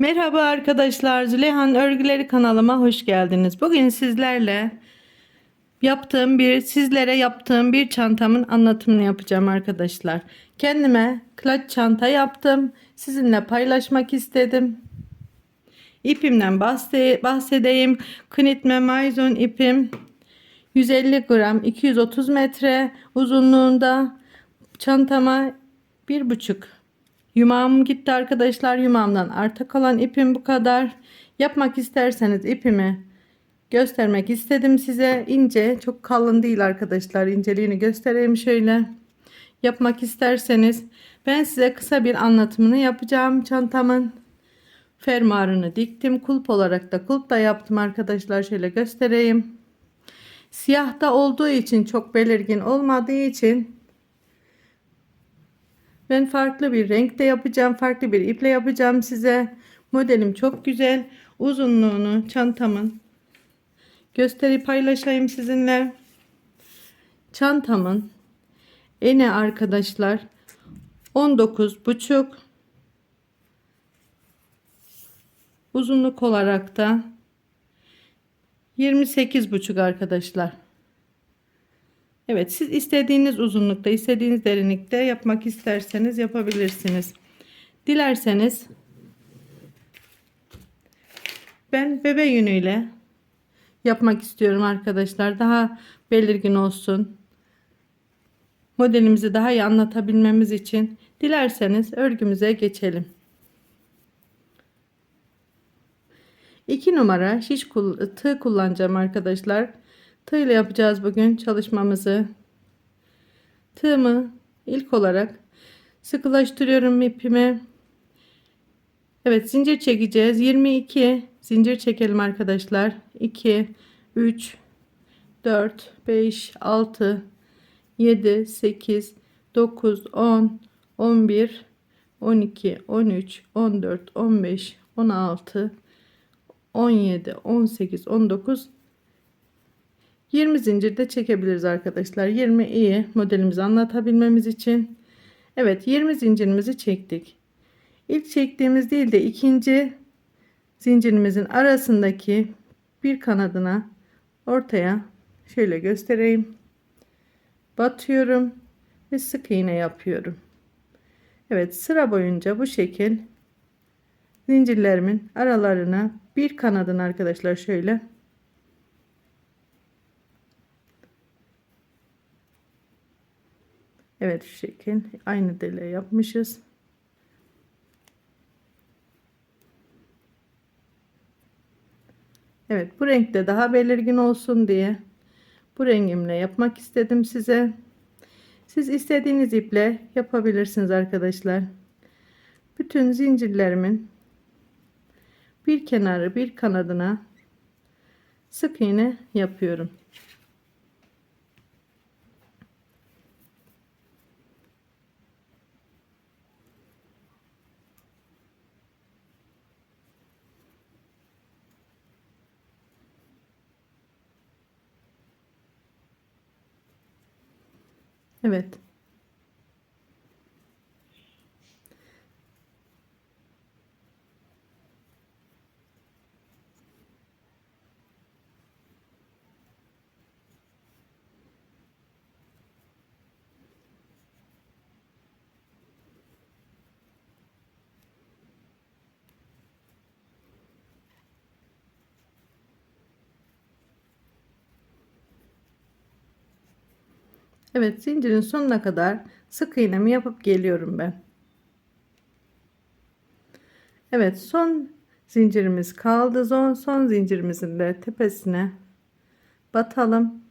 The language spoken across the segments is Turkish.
Merhaba arkadaşlar, Züleyhan Örgüleri kanalıma hoş geldiniz. Bugün sizlerle yaptığım bir, sizlere yaptığım bir çantamın anlatımını yapacağım arkadaşlar. Kendime clutch çanta yaptım. Sizinle paylaşmak istedim. İpimden bahse- bahsedeyim. Knitme Maison ipim 150 gram 230 metre uzunluğunda çantama bir buçuk Yumağım gitti arkadaşlar. Yumağımdan arta kalan ipim bu kadar. Yapmak isterseniz ipimi göstermek istedim size. ince çok kalın değil arkadaşlar. İnceliğini göstereyim şöyle. Yapmak isterseniz ben size kısa bir anlatımını yapacağım çantamın. Fermuarını diktim. Kulp olarak da kulp da yaptım arkadaşlar. Şöyle göstereyim. Siyahta olduğu için çok belirgin olmadığı için ben farklı bir renkte yapacağım. Farklı bir iple yapacağım size. Modelim çok güzel. Uzunluğunu çantamın gösterip paylaşayım sizinle. Çantamın eni arkadaşlar 19 buçuk uzunluk olarak da 28 buçuk arkadaşlar. Evet siz istediğiniz uzunlukta istediğiniz derinlikte yapmak isterseniz yapabilirsiniz. Dilerseniz ben bebe yünüyle yapmak istiyorum arkadaşlar. Daha belirgin olsun. Modelimizi daha iyi anlatabilmemiz için dilerseniz örgümüze geçelim. 2 numara şiş tığ kullanacağım arkadaşlar. Tığ ile yapacağız bugün çalışmamızı. Tığımı ilk olarak sıkılaştırıyorum ipimi. Evet zincir çekeceğiz. 22 zincir çekelim arkadaşlar. 2 3 4 5 6 7 8 9 10 11 12 13 14 15 16 17 18 19 20 zincir de çekebiliriz arkadaşlar. 20 iyi modelimizi anlatabilmemiz için. Evet 20 zincirimizi çektik. İlk çektiğimiz değil de ikinci zincirimizin arasındaki bir kanadına ortaya şöyle göstereyim. Batıyorum ve sık iğne yapıyorum. Evet sıra boyunca bu şekil zincirlerimin aralarına bir kanadın arkadaşlar şöyle Evet şu şekil aynı dele yapmışız. Evet bu renkte daha belirgin olsun diye bu rengimle yapmak istedim size. Siz istediğiniz iple yapabilirsiniz arkadaşlar. Bütün zincirlerimin bir kenarı bir kanadına sık iğne yapıyorum. Evet. Evet zincirin sonuna kadar sık iğnemi yapıp geliyorum ben. Evet son zincirimiz kaldı. Son, son zincirimizin de tepesine batalım.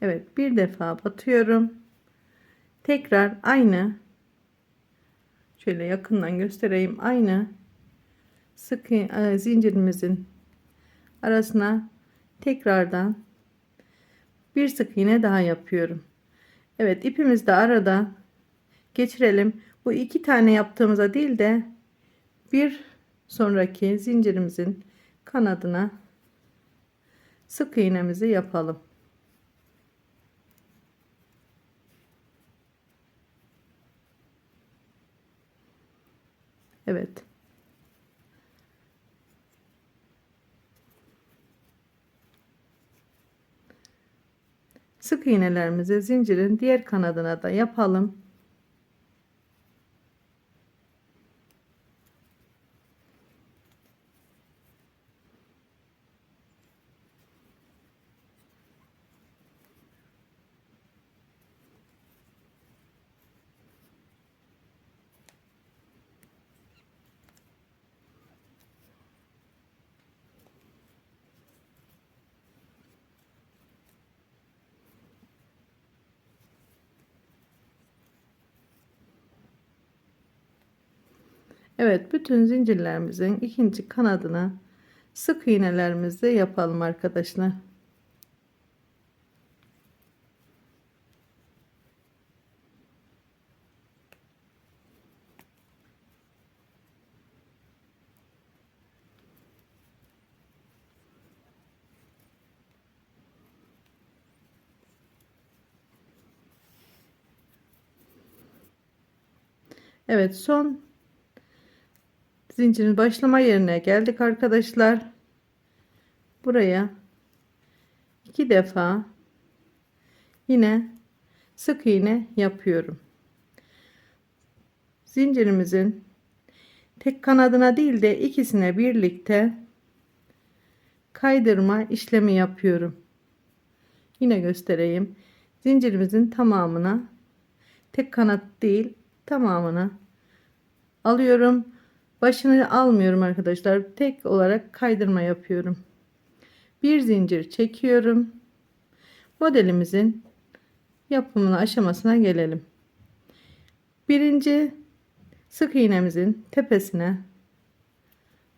Evet bir defa batıyorum. Tekrar aynı şöyle yakından göstereyim aynı sık e, zincirimizin arasına tekrardan bir sık iğne daha yapıyorum. Evet ipimizi de arada geçirelim. Bu iki tane yaptığımıza değil de bir sonraki zincirimizin kanadına sık iğnemizi yapalım. Sık iğnelerimizi zincirin diğer kanadına da yapalım. Evet bütün zincirlerimizin ikinci kanadına sık iğnelerimizi yapalım arkadaşlar. Evet son zincirin başlama yerine geldik arkadaşlar. Buraya iki defa yine sık iğne yapıyorum. Zincirimizin tek kanadına değil de ikisine birlikte kaydırma işlemi yapıyorum. Yine göstereyim. Zincirimizin tamamına tek kanat değil tamamına alıyorum. Başını almıyorum arkadaşlar. Tek olarak kaydırma yapıyorum. Bir zincir çekiyorum. Modelimizin yapımına aşamasına gelelim. Birinci sık iğnemizin tepesine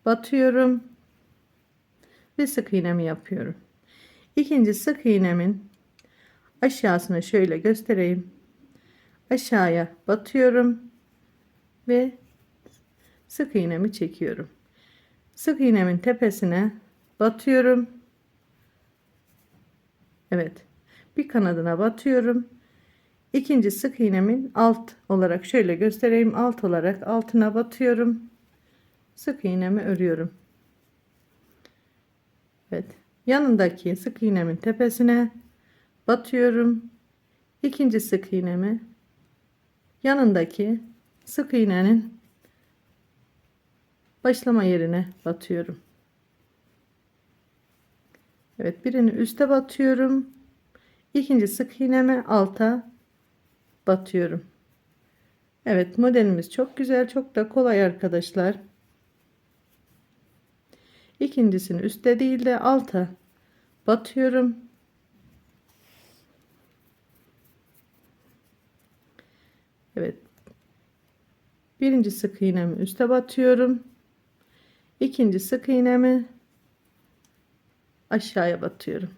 batıyorum ve sık iğnemi yapıyorum. İkinci sık iğnemin aşağısına şöyle göstereyim. Aşağıya batıyorum ve sık iğnemi çekiyorum. Sık iğnemin tepesine batıyorum. Evet. Bir kanadına batıyorum. İkinci sık iğnemin alt olarak şöyle göstereyim. Alt olarak altına batıyorum. Sık iğnemi örüyorum. Evet. Yanındaki sık iğnemin tepesine batıyorum. İkinci sık iğnemi yanındaki sık iğnenin başlama yerine batıyorum. Evet birini üste batıyorum. İkinci sık iğnemi alta batıyorum. Evet modelimiz çok güzel çok da kolay arkadaşlar. İkincisini üstte değil de alta batıyorum. Evet. Birinci sık iğnemi üste batıyorum. İkinci sık iğnemi aşağıya batıyorum.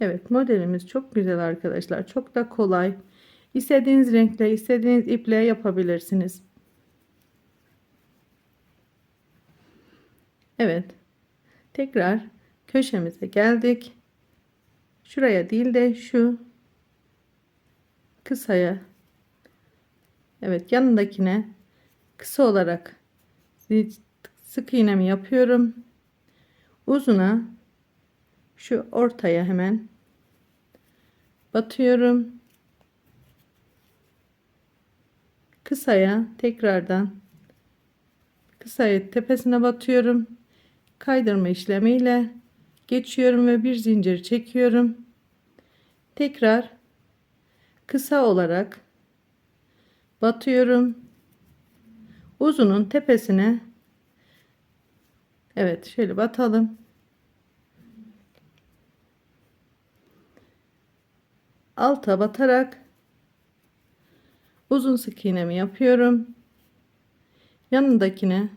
Evet modelimiz çok güzel arkadaşlar. Çok da kolay. İstediğiniz renkle, istediğiniz iple yapabilirsiniz. Evet. Tekrar köşemize geldik. Şuraya değil de şu kısaya Evet yanındakine kısa olarak sık iğnemi yapıyorum. Uzuna şu ortaya hemen batıyorum. Kısaya tekrardan kısaya tepesine batıyorum kaydırma işlemiyle geçiyorum ve bir zincir çekiyorum. Tekrar kısa olarak batıyorum. Uzunun tepesine Evet şöyle batalım. Alta batarak uzun sık iğnemi yapıyorum. Yanındakine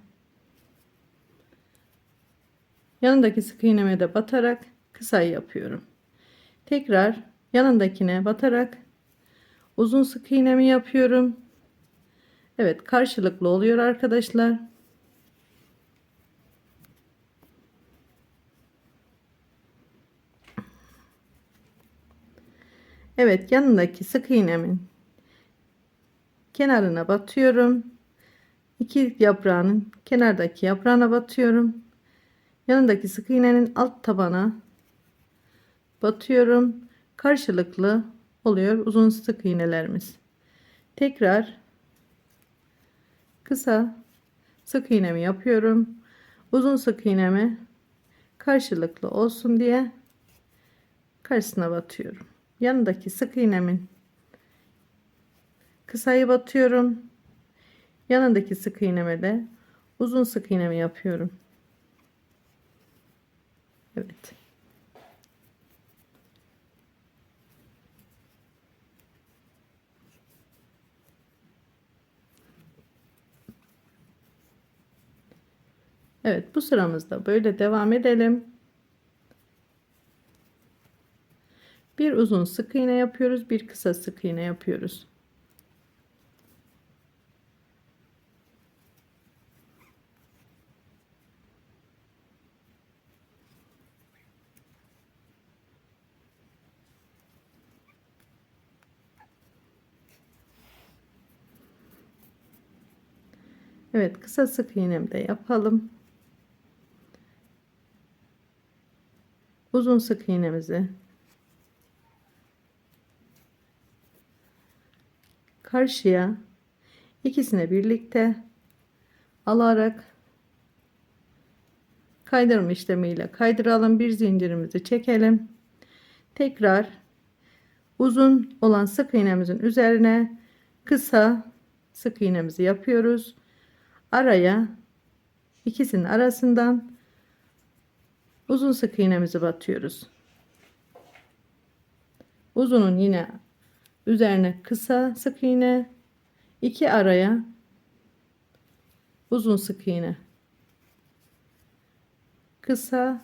yanındaki sık iğneme de batarak kısa yapıyorum. Tekrar yanındakine batarak uzun sık iğnemi yapıyorum. Evet karşılıklı oluyor arkadaşlar. Evet yanındaki sık iğnemin kenarına batıyorum. İki yaprağının kenardaki yaprağına batıyorum. Yanındaki sık iğnenin alt tabana batıyorum. Karşılıklı oluyor uzun sık iğnelerimiz. Tekrar kısa sık iğnemi yapıyorum. Uzun sık iğnemi karşılıklı olsun diye karşısına batıyorum. Yanındaki sık iğnemin kısayı batıyorum. Yanındaki sık iğneme de uzun sık iğnemi yapıyorum. Evet. Evet bu sıramızda böyle devam edelim. Bir uzun sık iğne yapıyoruz, bir kısa sık iğne yapıyoruz. Evet kısa sık iğnemi yapalım. Uzun sık iğnemizi karşıya ikisine birlikte alarak kaydırma işlemiyle kaydıralım. Bir zincirimizi çekelim. Tekrar uzun olan sık iğnemizin üzerine kısa sık iğnemizi yapıyoruz araya ikisinin arasından uzun sık iğnemizi batıyoruz. Uzunun yine üzerine kısa sık iğne iki araya uzun sık iğne. Kısa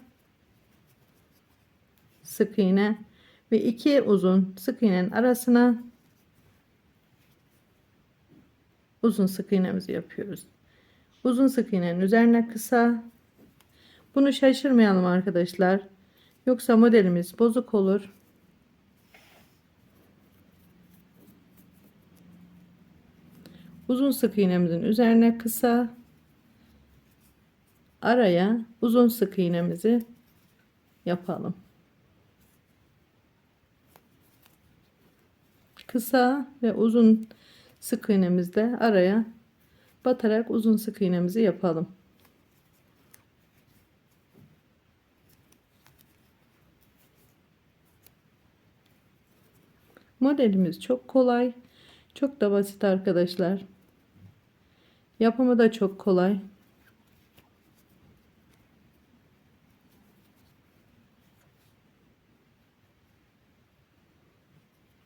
sık iğne ve iki uzun sık iğnenin arasına uzun sık iğnemizi yapıyoruz uzun sık iğnenin üzerine kısa. Bunu şaşırmayalım arkadaşlar. Yoksa modelimiz bozuk olur. Uzun sık iğnemizin üzerine kısa. Araya uzun sık iğnemizi yapalım. Kısa ve uzun sık iğnemizde araya batarak uzun sık iğnemizi yapalım. Modelimiz çok kolay. Çok da basit arkadaşlar. Yapımı da çok kolay.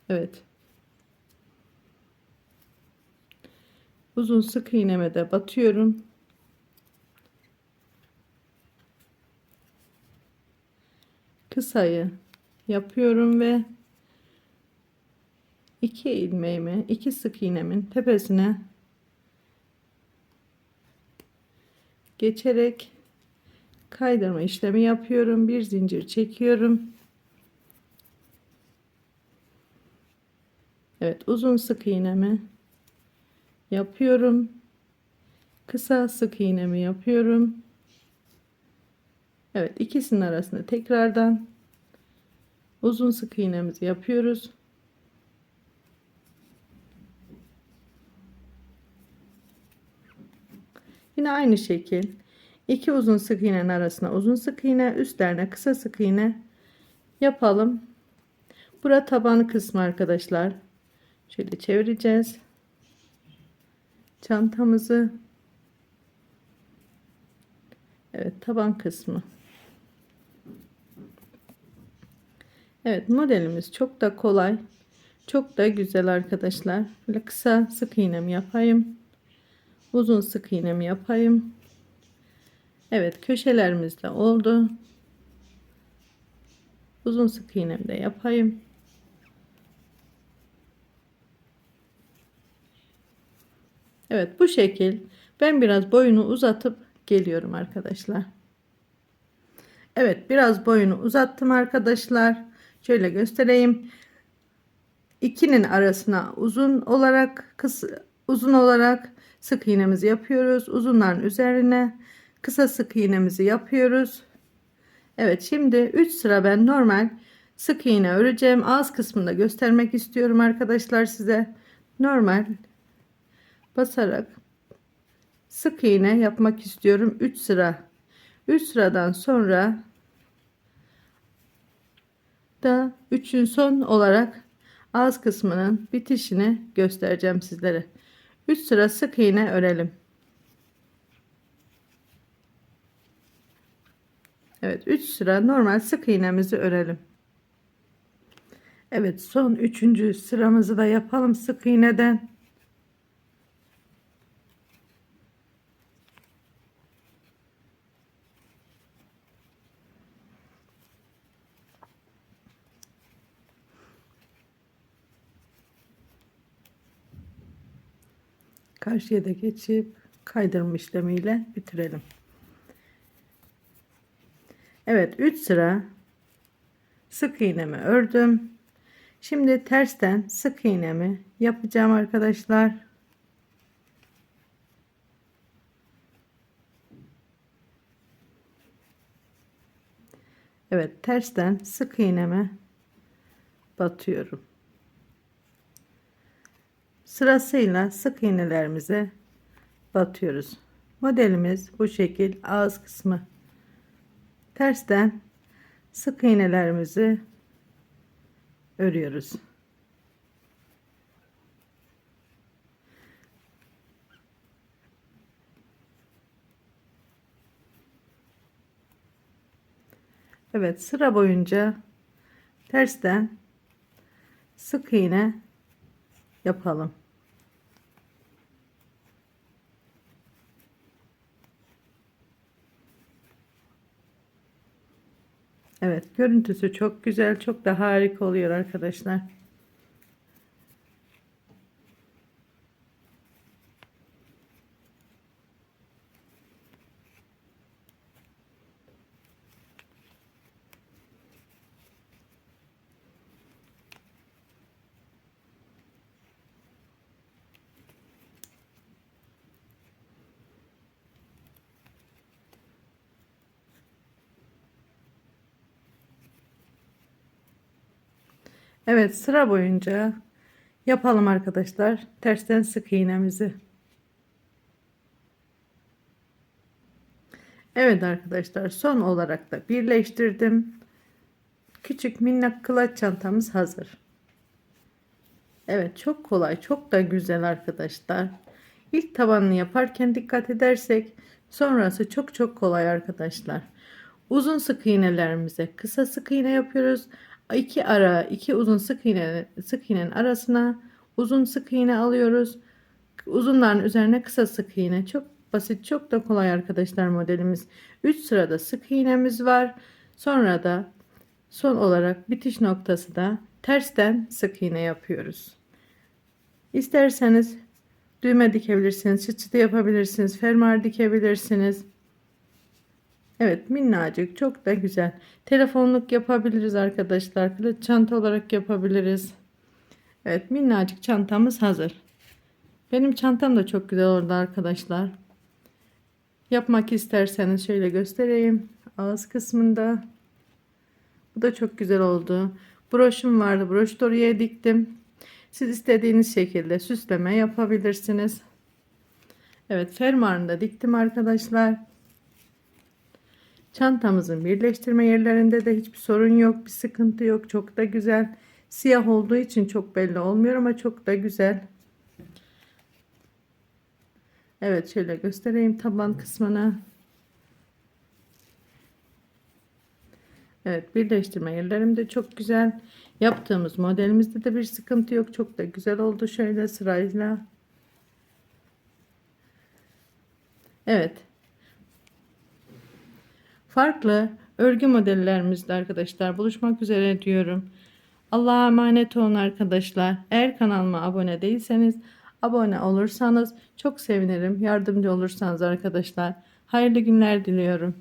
Evet. Uzun sık iğneme de batıyorum. Kısayı yapıyorum ve iki ilmeğimi, iki sık iğnemin tepesine geçerek kaydırma işlemi yapıyorum. Bir zincir çekiyorum. Evet, uzun sık iğnemi yapıyorum. Kısa sık iğnemi yapıyorum. Evet, ikisinin arasında tekrardan uzun sık iğnemizi yapıyoruz. Yine aynı şekil iki uzun sık iğnenin arasına uzun sık iğne üstlerine kısa sık iğne yapalım. Bura taban kısmı arkadaşlar. Şöyle çevireceğiz. Çantamızı Evet taban kısmı. Evet modelimiz çok da kolay. Çok da güzel arkadaşlar. Böyle kısa sık iğnemi yapayım uzun sık iğnemi yapayım. Evet köşelerimiz de oldu. Uzun sık iğnemi de yapayım. Evet bu şekil ben biraz boyunu uzatıp geliyorum arkadaşlar. Evet biraz boyunu uzattım arkadaşlar. Şöyle göstereyim. ikinin arasına uzun olarak kısa, uzun olarak sık iğnemizi yapıyoruz. Uzunların üzerine kısa sık iğnemizi yapıyoruz. Evet şimdi 3 sıra ben normal sık iğne öreceğim. Ağız kısmında göstermek istiyorum arkadaşlar size. Normal basarak sık iğne yapmak istiyorum. 3 sıra. 3 sıradan sonra da 3'ün son olarak ağız kısmının bitişini göstereceğim sizlere. 3 sıra sık iğne örelim. Evet 3 sıra normal sık iğnemizi örelim. Evet son 3. sıramızı da yapalım sık iğneden. Karşıya da geçip kaydırma işlemiyle bitirelim. Evet 3 sıra sık iğnemi ördüm. Şimdi tersten sık iğnemi yapacağım arkadaşlar. Evet tersten sık iğneme batıyorum. Sırasıyla sık iğnelerimize batıyoruz. Modelimiz bu şekil ağız kısmı tersten sık iğnelerimizi örüyoruz. Evet sıra boyunca tersten sık iğne yapalım. Evet görüntüsü çok güzel çok da harika oluyor arkadaşlar. Evet sıra boyunca yapalım arkadaşlar. Tersten sık iğnemizi. Evet arkadaşlar son olarak da birleştirdim. Küçük minnak kılaç çantamız hazır. Evet çok kolay çok da güzel arkadaşlar. İlk tabanını yaparken dikkat edersek sonrası çok çok kolay arkadaşlar. Uzun sık iğnelerimize kısa sık iğne yapıyoruz iki ara iki uzun sık iğne sık iğnenin arasına uzun sık iğne alıyoruz. Uzunların üzerine kısa sık iğne. Çok basit, çok da kolay arkadaşlar modelimiz. 3 sırada sık iğnemiz var. Sonra da son olarak bitiş noktası da tersten sık iğne yapıyoruz. İsterseniz düğme dikebilirsiniz, çıt çıtı yapabilirsiniz, fermuar dikebilirsiniz. Evet minnacık çok da güzel. Telefonluk yapabiliriz arkadaşlar. Kılıç çanta olarak yapabiliriz. Evet minnacık çantamız hazır. Benim çantam da çok güzel oldu arkadaşlar. Yapmak isterseniz şöyle göstereyim. Ağız kısmında. Bu da çok güzel oldu. Broşum vardı. Broşu oraya diktim. Siz istediğiniz şekilde süsleme yapabilirsiniz. Evet fermuarını da diktim arkadaşlar. Çantamızın birleştirme yerlerinde de hiçbir sorun yok. Bir sıkıntı yok. Çok da güzel. Siyah olduğu için çok belli olmuyor ama çok da güzel. Evet şöyle göstereyim taban kısmını. Evet birleştirme yerlerim de çok güzel. Yaptığımız modelimizde de bir sıkıntı yok. Çok da güzel oldu şöyle sırayla. Evet farklı örgü modellerimizde arkadaşlar buluşmak üzere diyorum. Allah'a emanet olun arkadaşlar. Eğer kanalıma abone değilseniz abone olursanız çok sevinirim. Yardımcı olursanız arkadaşlar. Hayırlı günler diliyorum.